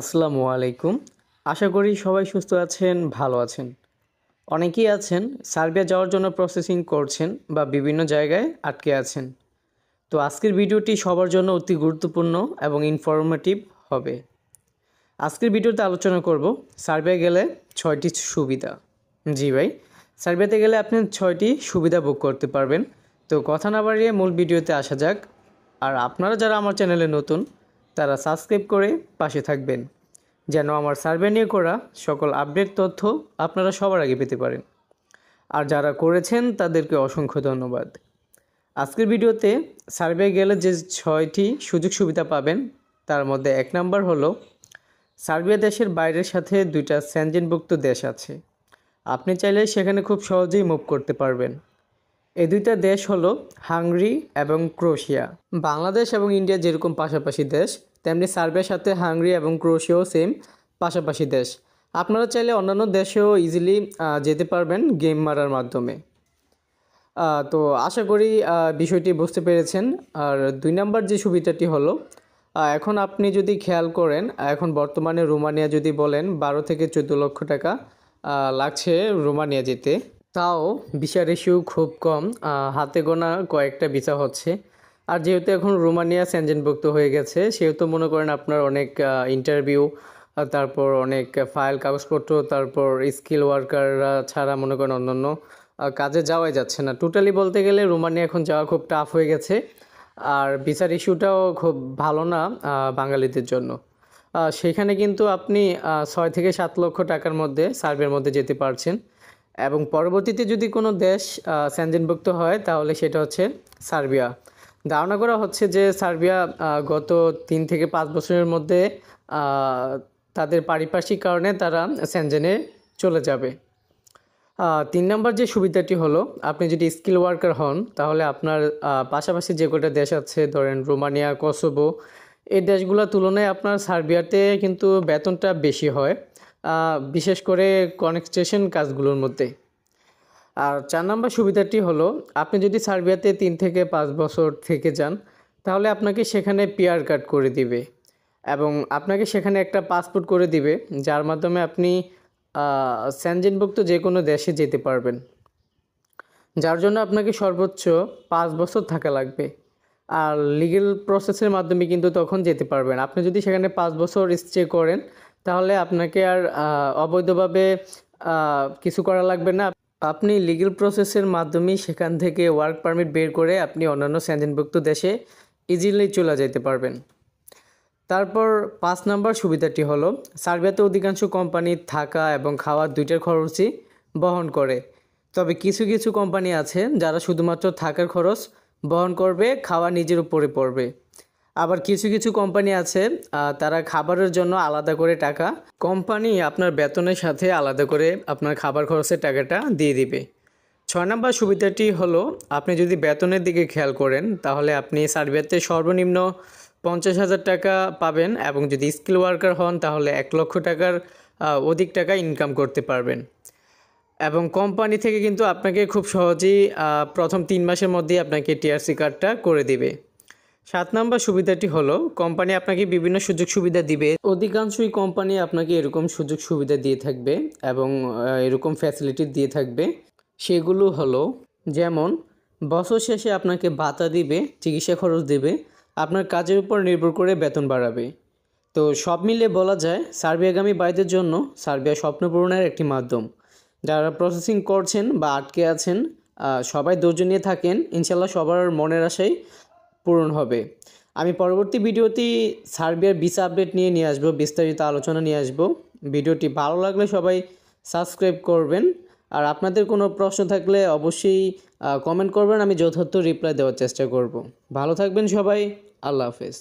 আসসালামু আলাইকুম। আশা করি সবাই সুস্থ আছেন, ভালো আছেন। অনেকেই আছেন, সার্বিয়া যাওয়ার জন্য প্রসেসিং করছেন বা বিভিন্ন জায়গায় আটকে আছেন। তো আজকের ভিডিওটি সবার জন্য অতি গুরুত্বপূর্ণ এবং ইনফরমেটিভ হবে। আজকের ভিডিওতে আলোচনা করব সার্বিয়া গেলে ছয়টি সুবিধা। জি ভাই, সার্বিয়াতে গেলে আপনি ছয়টি সুবিধা বুক করতে পারবেন। তো কথা না বাড়িয়ে মূল ভিডিওতে আসা যাক। আর আপনারা যারা আমার চ্যানেলে নতুন তারা সাবস্ক্রাইব করে পাশে থাকবেন। যেন আমার সার্ভে নিয়ে করা সকল আপডেট তথ্য আপনারা সবার আগে পেতে পারেন। আর যারা করেছেন, তাদেরকে অসংখ্য ধন্যবাদ। আজকের ভিডিওতে সার্ভে গেলে যে ছয়টি সুযোগ সুবিধা পাবেন, তার মধ্যে এক নাম্বার হলো, সার্বিয়া দেশের বাইরের সাথে দুইটা স্যানজেনভুক্ত দেশ আছে। আপনি চাইলে সেখানে খুব সহজেই মুভ করতে পারবেন। এই দুইটা দেশ হলো হাঙ্গরি এবং ক্রোশিয়া। বাংলাদেশ এবং ইন্ডিয়া যেরকম পাশাপাশি দেশ তেমনি সার্বিয়ার সাথে হাঙ্গরি এবং ক্রোয়েশিয়াও সেম, পাশাপাশি দেশ। আপনারা চাইলে অন্যান্য দেশেও ইজিলি যেতে পারবেন গেম মারার মাধ্যমে। তো আশা করি বিষয়টি বুঝতে পেরেছেন। আর দুই নাম্বার যে সুবিধাটি হলো এখন আপনি যদি খেয়াল করেন, এখন বর্তমানে রোমানিয়া যদি বলেন, বারো থেকে চোদ্দ লক্ষ টাকা লাগছে রোমানিয়া যেতে। তাও ভিসা রেশিও খুব কম হাতে গোনা কয়েকটা ভিসা হচ্ছে। আর যেহেতু এখন রোমানিয়া স্যানজেনভুক্ত হয়ে গেছে সেহেতু মনে করেন আপনার অনেক ইন্টারভিউ তারপর অনেক ফাইল কাগজপত্র তারপর স্কিল ওয়ার্কাররা ছাড়া মনে করেন অন্যান্য কাজে যাওয়াই যাচ্ছে না। টোটালি বলতে গেলে রোমানিয়া এখন যাওয়া খুব টাফ হয়ে গেছে আর ভিসার ইস্যুটাও খুব ভালো না বাঙালিদের জন্য। সেখানে কিন্তু আপনি ছয় থেকে সাত লক্ষ টাকার মধ্যে সার্ভের মধ্যে যেতে পারছেন এবং পরবর্তীতে যদি কোনো দেশ আহ, স্যানজেনভুক্ত হয় তাহলে সেটা হচ্ছে সার্বিয়া। ধারণা করা হচ্ছে যে সার্বিয়া গত তিন থেকে পাঁচ বছরের মধ্যে তাদের পারিপার্শ্বিক কারণে তারা স্যানজেনে চলে যাবে। তিন নম্বর যে সুবিধাটি হলো, আপনি যদি স্কিল ওয়ার্কার হন, তাহলে আপনার পাশাপাশি যে কটা দেশ আছে, ধরেন রোমানিয়া, কসোভো, এই দেশগুলোর তুলনায় আপনার সার্বিয়াতে কিন্তু বেতনটা বেশি হয় বিশেষ করে কনস্ট্রাকশন কাজগুলোর মধ্যে। আর চার নম্বর সুবিধাটি হলো, আপনি যদি সার্বিয়াতে তিন থেকে পাঁচ বছর থেকে যান, তাহলে আপনাকে সেখানে পিআর কার্ড করে দিবে এবং আপনাকে সেখানে একটা পাসপোর্ট করে দিবে, যার মাধ্যমে আপনি স্যানজেনভুক্ত যে কোনো দেশে যেতে পারবেন। যার জন্য আপনাকে সর্বোচ্চ পাঁচ বছর থাকা লাগবে। আর লিগেল প্রসেসের মাধ্যমে কিন্তু তখন যেতে পারবেন। আপনি যদি সেখানে পাঁচ বছর স্টে করেন, তাহলে আপনাকে আর অবৈধভাবে কিছু করা লাগবে না। আপনি লিগেল প্রসেসের মাধ্যমে সেখান থেকে ওয়ার্ক পারমিট বের করে আপনি অন্যান্য স্যানজেনভুক্ত দেশে ইজিলি চলে যেতে পারবেন। তারপর পাঁচ নাম্বার সুবিধাটি হলো, সার্বিয়াতে অধিকাংশ কোম্পানি থাকা এবং খাওয়ার দুইটার খরচই বহন করে। তবে কিছু কিছু কোম্পানি আছে যারা শুধুমাত্র থাকার খরচ বহন করবে, খাওয়া নিজের উপরে পড়বে। আবার কিছু কিছু কোম্পানি আছে তারা খাবারের জন্য আলাদা করে টাকা। কোম্পানি আপনার বেতনের সাথে আলাদা করে আপনার খাবার খরচের টাকাটা দিয়ে দিবে। ছয় নম্বর সুবিধাটি হলো, আপনি যদি বেতনের দিকে খেয়াল করেন, তাহলে আপনি সার্বিয়াতে সর্বনিম্ন পঞ্চাশ হাজার টাকা পাবেন এবং যদি স্কিল ওয়ার্কার হন, তাহলে এক লক্ষ টাকার অধিক টাকা ইনকাম করতে পারবেন। এবং কোম্পানি থেকে কিন্তু আপনাকে খুব সহজেই প্রথম তিন মাসের মধ্যেই আপনাকে টিআরসি কার্ডটা করে দিবে। সাত নম্বর সুবিধাটি হলো, কোম্পানি আপনাকে বিভিন্ন সুযোগ সুবিধা দিবে। অধিকাংশই কোম্পানি আপনাকে এরকম সুযোগ সুবিধা দিয়ে থাকবে এবং এরকম ফ্যাসিলিটি দিয়ে থাকবে। সেগুলো হলো, যেমন, বছর শেষে আপনাকে ভাতা দিবে, চিকিৎসা খরচ দেবে, আপনার কাজের উপর নির্ভর করে বেতন বাড়াবে। তো সব মিলিয়ে বলা যায়, সার্বিয়াগামী বাইদের জন্য সার্বিয়া স্বপ্ন পূরণের একটি মাধ্যম। যারা প্রসেসিং করছেন বা আটকে আছেন সবাই ধৈর্য নিয়ে থাকেন ইনশাল্লাহ সবার মনের আশাই পূরণ হবে। আমি পরবর্তী ভিডিওতে সার্বিয়ার ভিসা আপডেট নিয়ে নিয়ে আসব, বিস্তারিত আলোচনা নিয়ে আসব। ভিডিওটি ভালো লাগলে সবাই সাবস্ক্রাইব করবেন। আর আপনাদের কোনো প্রশ্ন থাকলে অবশ্যই কমেন্ট করবেন, আমি যথার্থ রিপ্লাই দেওয়ার চেষ্টা করব। ভালো থাকবেন সবাই, আল্লাহ হাফেজ।